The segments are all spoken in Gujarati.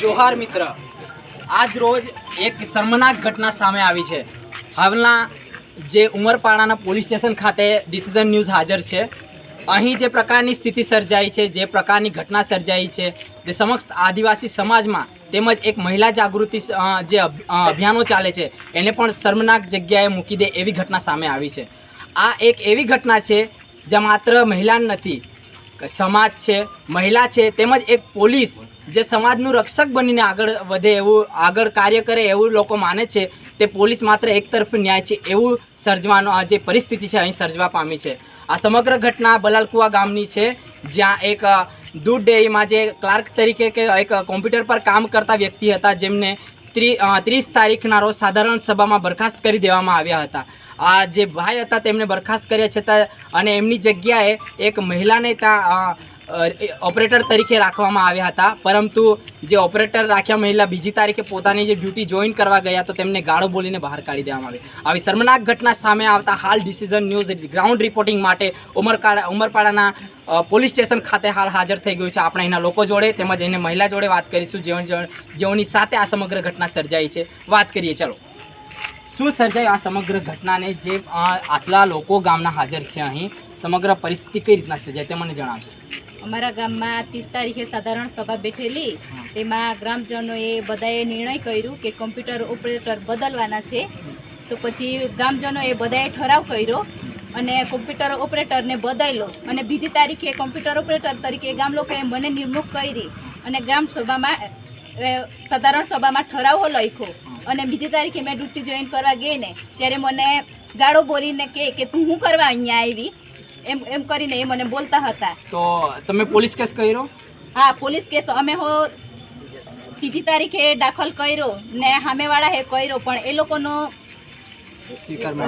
જોહાર મિત્ર, આજ રોજ એક શર્મનાક ઘટના સામે આવી છે. હાલના જે ઉમરપાડાના પોલીસ સ્ટેશન ખાતે ડિસિઝન ન્યૂઝ હાજર છે. અહીં જે પ્રકારની સ્થિતિ સર્જાઈ છે, જે પ્રકારની ઘટના સર્જાઈ છે, તે સમક્ષ આદિવાસી સમાજમાં તેમજ એક મહિલા જાગૃતિ જે અભિયાનો ચાલે છે, એને પણ શર્મનાક જગ્યાએ મૂકી દે એવી ઘટના સામે આવી છે. આ એક એવી ઘટના છે, જ્યાં માત્ર મહિલા નથી સમાજ છે, મહિલા છે, તેમજ એક પોલીસ જે સમાજનું રક્ષક બનીને આગળ વધે એવું, આગળ કાર્ય કરે એવું લોકો માને છે. તે પોલીસ માત્ર એક તરફ ન્યાય છે એવું સર્જવાનો આ જે પરિસ્થિતિ છે અહીં સર્જવા પામી છે. આ સમગ્ર ઘટના બલાલકુવા ગામની છે, જ્યાં એક દૂધ ડેરીમાં જે ક્લાર્ક તરીકે કે એક કોમ્પ્યુટર પર કામ કરતા વ્યક્તિ હતા, જેમને ત્રી ત્રીસ તારીખના રોજ સાધારણ સભામાં બરખાસ્ત કરી દેવામાં આવ્યા હતા. આ જે ભાઈ હતા તેમને બરખાસ્ત કર્યા છતાં અને એમની જગ્યાએ એક મહિલાને ત્યાં ઓપરેટર તરીકે રાખવામાં આવ્યા હતા. પરંતુ જે ઓપરેટર રાખ્યા મહિલા બીજી તારીખે પોતાની જે ડ્યુટી જોઈન કરવા ગયા તો તેમને ગાળો બોલીને બહાર કાઢી દેવામાં આવી આવી શર્મનાક ઘટના સામે આવતા હાલ ડિસિઝન ન્યૂઝ ગ્રાઉન્ડ રિપોર્ટિંગ માટે ઉમરકાળા, ઉમરપાડાના પોલીસ સ્ટેશન ખાતે હાલ હાજર થઈ ગયું છે. આપણે અહીંના લોકો જોડે તેમજ એને મહિલા જોડે વાત કરીશું. જેઓની સાથે આ સમગ્ર ઘટના સર્જાઈ છે. વાત કરીએ, ચલો. શું સર્જાયું આ સમગ્ર ઘટનાને જે આટલા લોકો ગામના હાજર છે અહીં? સમગ્ર પરિસ્થિતિ કઈ રીતના સર્જાય તે મને જણાવશો. અમારા ગામમાં ત્રીસ તારીખે સાધારણ સભા બેઠેલી. તેમાં ગ્રામજનોએ બધાએ નિર્ણય કર્યું કે કમ્પ્યુટર ઓપરેટર બદલવાના છે. તો પછી ગ્રામજનોએ બધાએ ઠરાવ કર્યો અને કોમ્પ્યુટર ઓપરેટરને બદલ્યો. અને બીજી તારીખે કોમ્પ્યુટર ઓપરેટર તરીકે ગામ લોકોએ મને નિમણૂક કરી. અને ગ્રામ સભામાં સાધારણ સભામાં ઠરાવો લખ્યો. અને બીજી તારીખે મેં ડ્યુટી જોઈન કરવા ગઈ ને ત્યારે મને ગાળો બોલીને કહે કે તું શું કરવા અહીંયા આવી? એમ એમ કરીને એ મને બોલતા હતા. તો તમે પોલીસ કેસ કર્યો? હા પોલીસ કેસ. અમે હો ત્રીજી તારીખે દાખલ કર્યો ને સામેવાળા હે કર્યો પણ એ લોકોનો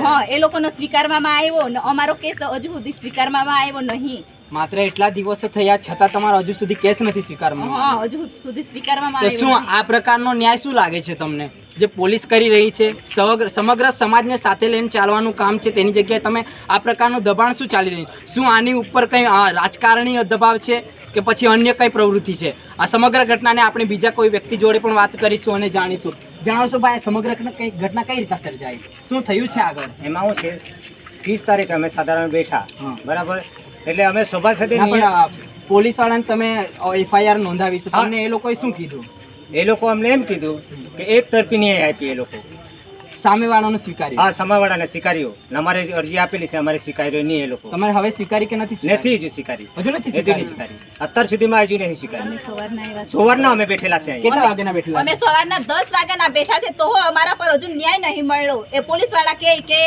હા એ લોકોનો સ્વીકારવામાં આવ્યો ને અમારો કેસ હજુ સુધી સ્વીકારવામાં આવ્યો નહીં. માત્ર એટલા દિવસો થયા છતાં તમારો હજુ સુધી કેસ નથી સ્વીકારવામાં હા હજુ સુધી સ્વીકારવામાં આવ્યો શું આ પ્રકારનો ન્યાય શું લાગે છે તમને? જે પોલીસ કરી રહી છે સમગ્ર સમગ્ર સમાજને સાથે લઈને ચાલવાનું કામ છે તેની જગ્યાએ તમે આ પ્રકારનું દબાણ શું ચાલી રહ્યું? શું આની ઉપર કંઈ અ, રાજકારણી દબાવ છે કે પછી અન્ય કઈ પ્રવૃત્તિ છે? આ સમગ્ર ઘટનાને આપણે બીજા કોઈ વ્યક્તિ જોડે પણ વાત કરીશું અને જાણીશું. જણાવશો ભાઈ સમગ્ર કઈ ઘટના કઈ રીતે સર્જાઈ? શું થયું છે આગળ? એમાં શું છે ત્રીસ તારીખે અમે સાધારણ બેઠા. હા. બરાબર? એટલે અમે નિયમ- અ, પોલીસ વાળાને તમે એફઆઈઆર નોંધાવી છે. તમને એ લોકોએ શું કીધું? એ લોકો અમને એમ કીધું કે એક તરફી ન્યાય આપી એ લોકો. સામે વાળાનું સ્વીકારી. હા સામેવાળાને સ્વીકાર્યો. ને અમારે અરજી આપેલી છે અમારે સ્વીકાર્યો નહીં એ લોકો. તમારે હવે સ્વીકારી કે નથી નથી હજુ સ્વીકારી. હજુ નથી સ્વીકારી. સ્વીકારી. અત્યાર સુધીમાં હજુ નહીં સ્વીકારી. સવારના અમે બેઠેલા છે કેટલા વાગ્યાના બેઠેલા અમે સવારના દસ વાગ્યાના બેઠા છે તો અમારા પર હજુ ન્યાય નહીં મળ્યો. એ પોલીસવાળા કે કે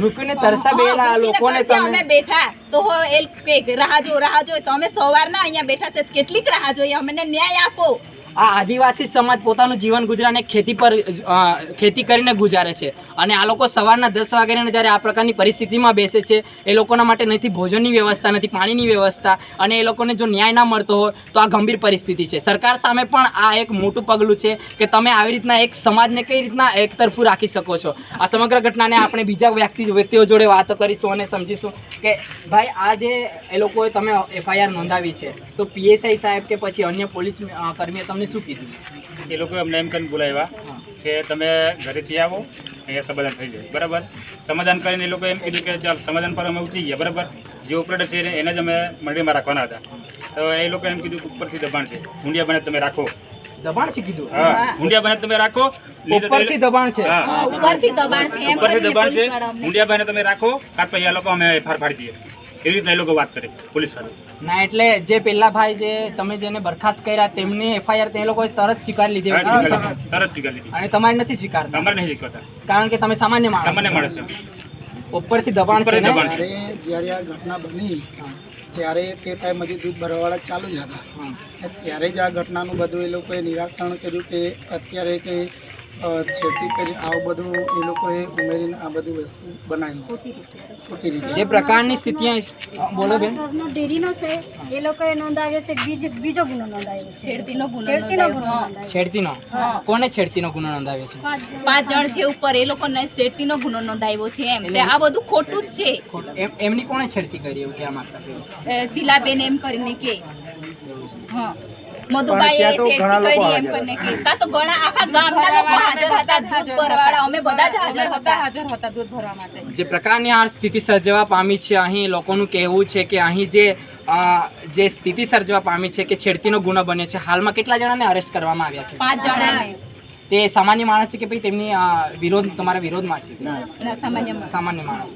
મૂકીને તરસા બેલા આ લોકોને તમે. અમે બેઠા. તો હો એ કે રાહ જો રાહ જો તો અમે સવારના અહીંયા બેઠા છે. કેટલીક રાહ જોઈએ. અમને ન્યાય આપો. આ આદિવાસી સમાજ પોતાનું જીવન ગુજરાને ખેતી પર ખેતી કરીને ગુજારે છે. અને આ લોકો સવારના દસ વાગ્યાને જ્યારે આ પ્રકારની પરિસ્થિતિમાં બેસે છે, એ લોકોના માટે નથી, ભોજનની વ્યવસ્થા નથી, પાણીની વ્યવસ્થા, અને એ લોકોને જો ન્યાય ના મળતો હોય, તો આ ગંભીર પરિસ્થિતિ છે. સરકાર સામે પણ આ એક મોટું પગલું છે કે તમે આવી રીતના એક સમાજને કઈ રીતના એક તરફું રાખી શકો છો. આ સમગ્ર ઘટનાને આપણે બીજા વ્યક્તિ, વ્યક્તિઓ જોડે વાતો કરીશું અને સમજીશું કે ભાઈ, આ જે એ લોકોએ તમે એફઆઈઆર નોંધાવી છે, તો પીએસઆઈ સાહેબ કે પછી અન્ય પોલીસ કર્મીએ તમને શું કીધું? એ લોકો અમને એમ કરીને બોલાવ્યા કે તમે ઘરેથી આવો અહીંયા સમાધાન થઈ જાય. બરાબર? સમાધાન કરીને એ લોકો એમ કીધું કે ચાલ સમાધાન પર અમે ઉતરી ગયા બરાબર? જે ઓપરેટર છે એને જ અમે મંડળીમાં રાખવાના હતા. તો એ લોકો એમ કીધું કે ઉપરથી દબાણ છે. ઊંડિયા બને તમે રાખો. દબાણ છે કીધું? હા ઊંડિયા બને તમે રાખો. ઉપરથી દબાણ છે. ઉપરથી દબાણ છે. ઉપરથી દબાણ હુંડિયા બને તમે રાખો. કાં તો અહીંયા લોકો અમે ફાર ફાડી દઈએ. એવી રીતના એ લોકો વાત કરે? પોલીસવાળા ના એટલે જે પેલા ભાઈ જે તમે જેને બરખાસ્ત કર્યા તેમની એફઆઈઆર તે લોકો તરત સ્વીકારી લીધી. તરત. સ્વીકારી લીધી. તરત સ્વીકારી લીધી. અને તમારે નથી સ્વીકારતા. તમારે નહીં સ્વીકારતા. કારણ કે તમે સામાન્ય માણસ સામાન્ય માણસ છે. ઉપરથી દબાણ છે ને? જ્યારે આ ઘટના બની ત્યારે તે ટાઈમ હજી દૂધ ભરવાવાળા ચાલુ જ હતા. ત્યારે જ આ ઘટનાનું બધું એ લોકોએ નિરાકરણ કર્યું કે અત્યારે કે અ, છેડતી કરી આવું બધું એ લોકોએ ઉમેરીને આ બધું વસ્તુ રીતે. જે પ્રકારની સ્થિતિ બોલો બેન. ડેરીનો છે એ લોકોએ નોંધાવ્યો છે બીજો બીજો ગુનો નોંધાવ્યો છે. છેડતીનો ગુનો છેડતીનો ગુનો છેડતીનો? કોને છેડતીનો ગુનો નોંધાવ્યો છે? પાંચ જણ. છે ઉપર એ લોકોને છેડતીનો ગુનો નોંધાવ્યો છે એમ. એટલે આ બધું ખોટું જ છે. એમ- એમની કોણે છેડતી કરી એવું કહેવા માંગતા છે? શીલાબેન એમ કરીને કે. હા. મધુબાઈએ સેફટી કરી એમ કરીને કહેતા તો ઘણા આખા ગામના લોકો હાજર હતા દૂધ ભરવાળા અમે બધા જ હાજર હતા. હાજર હતા દૂધ ભરવા માટે. જે પ્રકારની આ સ્થિતિ સર્જવા પામી છે અહીં લોકોનું કહેવું છે કે અહીં જે જે સ્થિતિ સર્જવા પામી છે કે છેડતીનો ગુનો બન્યો છે હાલમાં કેટલા જણાને અરેસ્ટ કરવામાં આવ્યા છે? પાંચ જણાને. તે સામાન્ય માણસ છે કે ભાઈ તેમની વિરોધ તમારા વિરોધમાં છે? સામાન્ય માણસ.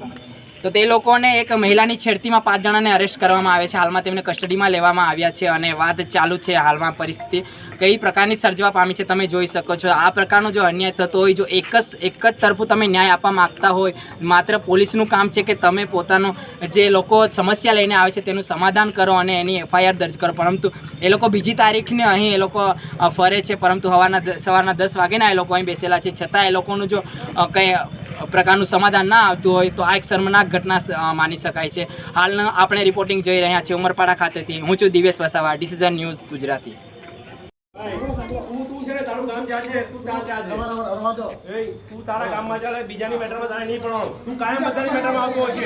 તો તે લોકોને એક મહિલાની છેડતીમાં પાંચ જણાને અરેસ્ટ કરવામાં આવે છે. હાલમાં તેમને કસ્ટડીમાં લેવામાં આવ્યા છે અને વાત ચાલુ છે હાલમાં પરિસ્થિતિ કઈ પ્રકારની સર્જવા પામી છે તમે જોઈ શકો છો. આ પ્રકારનો જો અન્યાય થતો હોય, જો એક જ એક જ તરફું તમે ન્યાય આપવા માગતા હોય, માત્ર પોલીસનું કામ છે કે તમે પોતાનો જે લોકો સમસ્યા લઈને આવે છે તેનું સમાધાન કરો અને એની એફઆઈઆર દર્જ કરો. પરંતુ એ લોકો બીજી તારીખને અહીં એ લોકો ફરે છે. પરંતુ સવારના સવારના દસ વાગેના એ લોકો અહીં બેસેલા છે. છતાં એ લોકોનું જો કંઈ પ્રકારનું સમાધાન ના આવતું હોય તો આ એક શર્મનાક ઘટના માની શકાય છે. હાલના આપણે રિપોર્ટિંગ જોઈ રહ્યા છીએ ઉમરપાડા ખાતેથી. હું છું દિવેશ વસાવા ડિસિઝન ન્યૂઝ ગુજરાતી. તું તારા ગામમાં ચાલે બીજાની મેટરમાં તારે નહીં પડવાનું તું કાયમ બધાની મેટરમાં આવતો છે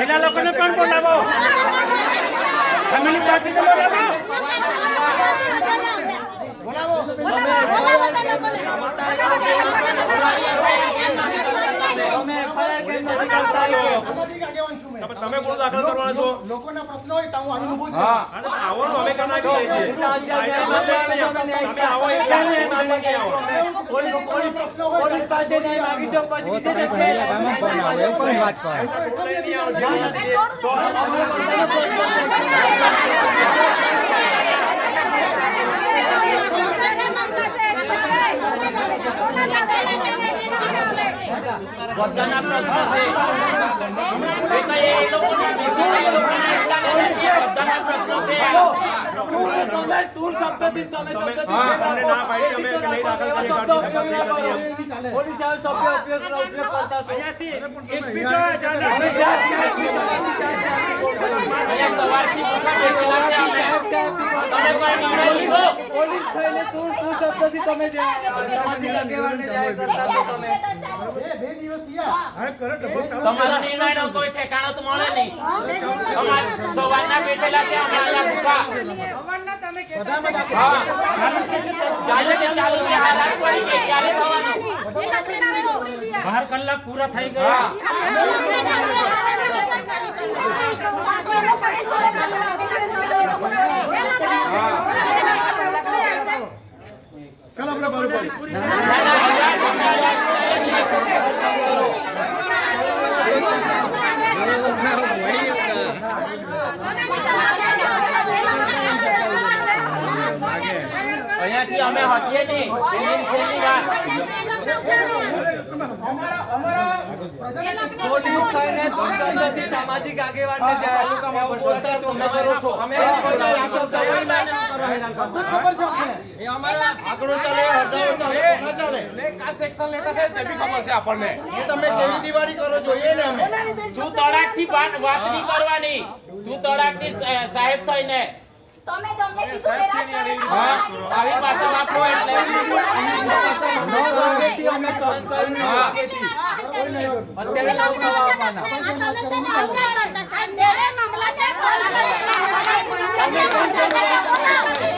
પેલા લોકોને પણ બોલાવો ફેમિલી પાર્ટી તો બોલાવો તમે કોણ દાખલ કરવાના છો લોકોના પ્રશ્નો હોય તો હું આવીને પૂછું. હા અને આવો ને અમે કામ નાખી દઈએ છીએ. તમે આવો એટલે અમે નહીં આવો કોઈ કોઈ પ્રશ્નો હોય તો હા અમને ના પાડી અમે કે નહીં દાખલ કરીએ ગાડી દાખલ નહીં કરીએ અહીંયાથી તમે જાય કરતા બે દિવસ થયા તમારો નિર્ણય નો કોઈ ઠેકાણો તો મળે નહીં. તમારે સવારના બેઠેલા છે અમે અહીંયા ભૂખા. હા. ચાલુ છે ચાલુ. છે આ પડી ગઈ ક્યારે થવાનું બાર કલાક પૂરા થઈ ગયા. અહીંયાથી અમે હટીએ નહીં. વાત સામાજિક આગેવાન ને જાય એવું બોલતા છો અમે કરો છો અમે કોઈને હિસાબ દવાઈ લઈને ન કરવા હેરાન કરતા. ખબર છે અમને એ અમારા આંકડો ચાલે હટાવો ચાલે કોના ચાલે એ તમે કેવી દિવાળી કરો જોઈએ ને તું તડાકથી વાત નહીં કરવાની તું તડાકથી સાહેબ થઈને તમે તમને કીધું આવી ભાષા વાપરો એટલે અમે સહન કરી અત્યારે મામલા છે